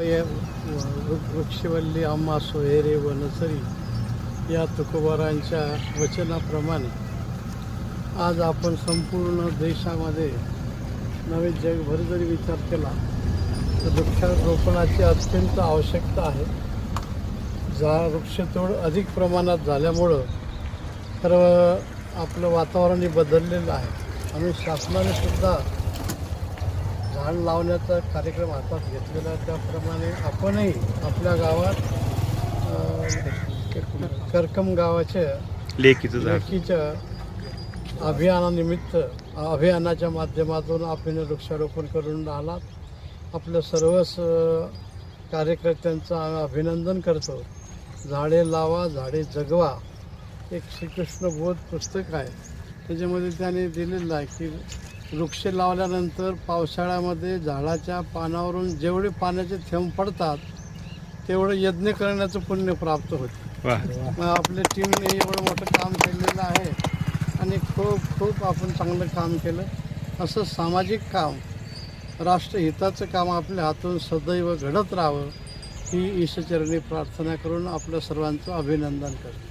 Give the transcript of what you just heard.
वृ- वृक्षवल्ली आम्हा सोहेरे वनसरी या तुकोबारांच्या वचनाप्रमाणे आज आपण संपूर्ण देशामध्ये नवे जगभर जरी विचार केला तर वृक्षारोपणाची अत्यंत आवश्यकता आहे. जा वृक्षतोड अधिक प्रमाणात झाल्यामुळं तर आपलं वातावरणही बदललेलं आहे. आणि शासनाने सुद्धा झाड लावण्याचा कार्यक्रम हातात घेतलेला आहे. त्याप्रमाणे आपणही आपल्या गावात करकम गावाच्या झाड. लेखीच्या अभियानानिमित्त अभियानाच्या माध्यमातून आपण वृक्षारोपण करून आलात. आपल्या सर्वच कार्यकर्त्यांचं आम्ही अभिनंदन करतो. झाडे लावा झाडे जगवा. एक श्रीकृष्ण बोध पुस्तक आहे. त्याच्यामध्ये त्याने दिलेलं आहे की वृक्ष लावल्यानंतर पावसाळ्यामध्ये झाडाच्या पानावरून जेवढे पाण्याचे थेंब पडतात तेवढं यज्ञ करण्याचं पुण्य प्राप्त होते. मग आपल्या टीमने एवढं मोठं काम केलेलं आहे आणि खूप खूप आपण चांगलं काम केलं. असं सामाजिक काम राष्ट्रहिताचं काम आपल्या हातून सदैव घडत राहावं ही ईश्वचरणी प्रार्थना करून आपल्या सर्वांचं अभिनंदन करतो.